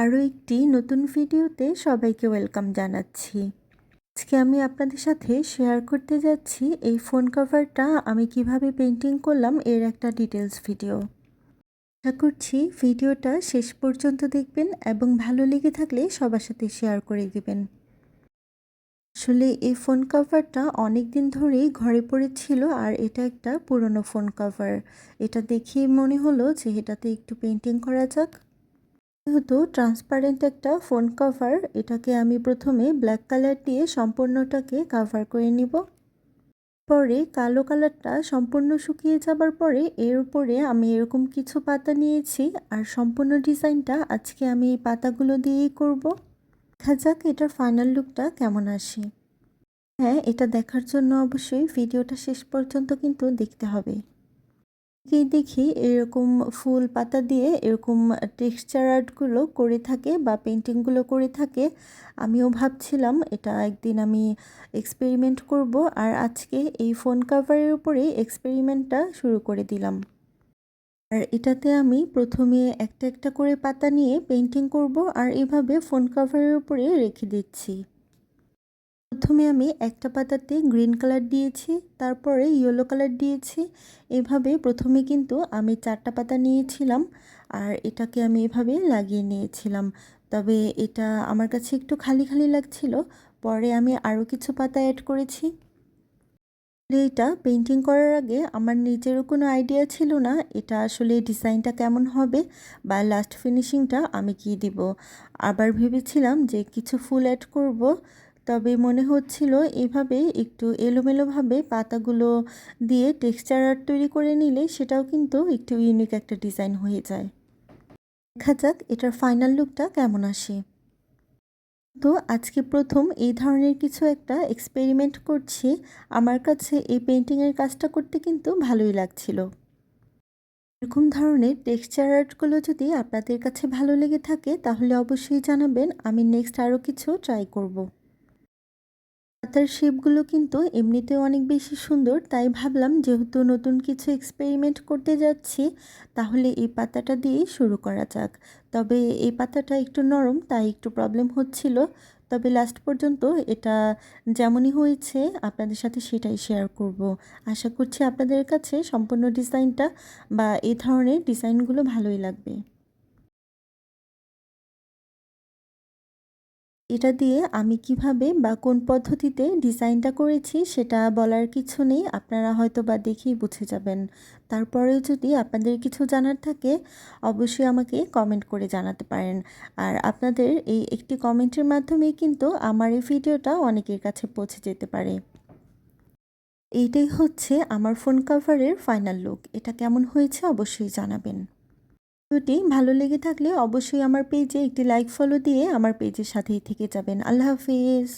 আরও একটি নতুন ভিডিওতে সবাইকে ওয়েলকাম জানাচ্ছি। আজকে আমি আপনাদের সাথে শেয়ার করতে যাচ্ছি এই ফোন কভারটা আমি কীভাবে পেন্টিং করলাম এর একটা ডিটেলস ভিডিও। আশা করছি ভিডিওটা শেষ পর্যন্ত দেখবেন এবং ভালো লেগে থাকলে সবার সাথে শেয়ার করে দিবেন। আসলে এই ফোন কভারটা অনেক দিন ধরেই ঘরে পড়েছিল আর এটা একটা পুরনো ফোন কভার। এটা দেখেই মনে হলো যে এটাতে একটু পেন্টিং করা যাক। যেহেতু ট্রান্সপারেন্ট একটা ফোন কভার এটাকে আমি প্রথমে ব্ল্যাক কালার দিয়ে সম্পূর্ণটাকে কাভার করে নিব। পরে কালো কালারটা সম্পূর্ণ শুকিয়ে যাবার পরে এর উপরে আমি এরকম কিছু পাতা নিয়েছি আর সম্পূর্ণ ডিজাইনটা আজকে আমি এই পাতাগুলো দিয়েই করব। দেখা যাক এটার ফাইনাল লুকটা কেমন আসে। হ্যাঁ এটা দেখার জন্য অবশ্যই ভিডিওটা শেষ পর্যন্ত কিন্তু দেখতে হবে। অনেকেই দেখি এরকম ফুল পাতা দিয়ে এরকম টেক্সচার আর্টগুলো করে থাকে বা পেন্টিংগুলো করে থাকে, আমিও ভাবছিলাম এটা একদিন আমি এক্সপেরিমেন্ট করব আর আজকে এই ফোন কাভারের উপরেই এক্সপেরিমেন্টটা শুরু করে দিলাম। আর এটাতে আমি প্রথমে একটা একটা করে পাতা নিয়ে পেন্টিং করব আর এভাবে ফোন কাভারের উপরে রেখে দিচ্ছি। প্রথমে আমি একটা পাতাতে গ্রিন কালার দিয়েছি, তারপরে ইয়েলো কালার দিয়েছি। এভাবে প্রথমে কিন্তু আমি চারটা পাতা নিয়েছিলাম আর এটাকে আমি এভাবে লাগিয়ে নিয়েছিলাম। তবে এটা আমার কাছে একটু খালি খালি লাগছিল, পরে আমি আরও কিছু পাতা অ্যাড করেছি। এইটা পেন্টিং করার আগে আমার নিজেরও কোনো আইডিয়া ছিল না এটা আসলে ডিজাইনটা কেমন হবে বা লাস্ট ফিনিশিংটা আমি কি দিব। আবার ভেবেছিলাম যে কিছু ফুল অ্যাড করব তবে মনে হচ্ছিল এভাবে একটু এলোমেলোভাবে পাতাগুলো দিয়ে টেক্সচার আর্ট তৈরি করে নিলে সেটাও কিন্তু একটু ইউনিক একটা ডিজাইন হয়ে যায়। দেখা যাক এটার ফাইনাল লুকটা কেমন আসে। তো আজকে প্রথম এই ধরনের কিছু একটা এক্সপেরিমেন্ট করছি। আমার কাছে এই পেন্টিংয়ের কাজটা করতে কিন্তু ভালোই লাগছিল। এরকম ধরনের টেক্সচার আর্টগুলো যদি আপনাদের কাছে ভালো লেগে থাকে তাহলে অবশ্যই জানাবেন। আমি নেক্সট আরও কিছু ট্রাই করব। পাতার শেপগুলো কিন্তু এমনিতেও অনেক বেশি সুন্দর, তাই ভাবলাম যেহেতু নতুন কিছু এক্সপেরিমেন্ট করতে যাচ্ছি, তাহলে এই পাতাটা দিয়েই শুরু করা যাক। তবে এই পাতাটা একটু নরম, তাই একটু প্রবলেম হচ্ছিল। তবে লাস্ট পর্যন্ত এটা যেমনই হয়েছে, আপনাদের সাথে সেটাই শেয়ার করব। আশা করছি আপনাদের কাছে সম্পূর্ণ ডিজাইনটা বা এই ধরনের ডিজাইনগুলো ভালোই লাগবে। এটা দিয়ে আমি কীভাবে বা কোন পদ্ধতিতে ডিজাইনটা করেছি সেটা বলার কিছু নেই, আপনারা হয়তো বা দেখেই বুঝে যাবেন। তারপরেও যদি আপনাদের কিছু জানার থাকে, অবশ্যই আমাকে কমেন্ট করে জানাতে পারেন। আর আপনাদের এই একটি কমেন্টের মাধ্যমে কিন্তু আমার এই ভিডিওটা অনেকের কাছে পৌঁছে যেতে পারে। এইটাই হচ্ছে আমার ফোন কাভারের ফাইনাল লুক এটা কেমন হয়েছে অবশ্যই জানাবেন। ভিডিওটি ভালো লেগে থাকলে অবশ্যই আমার পেজে একটি লাইক ফলো দিয়ে আমার পেজের সাথেই থেকে যাবেন। আল্লাহ হাফিজ।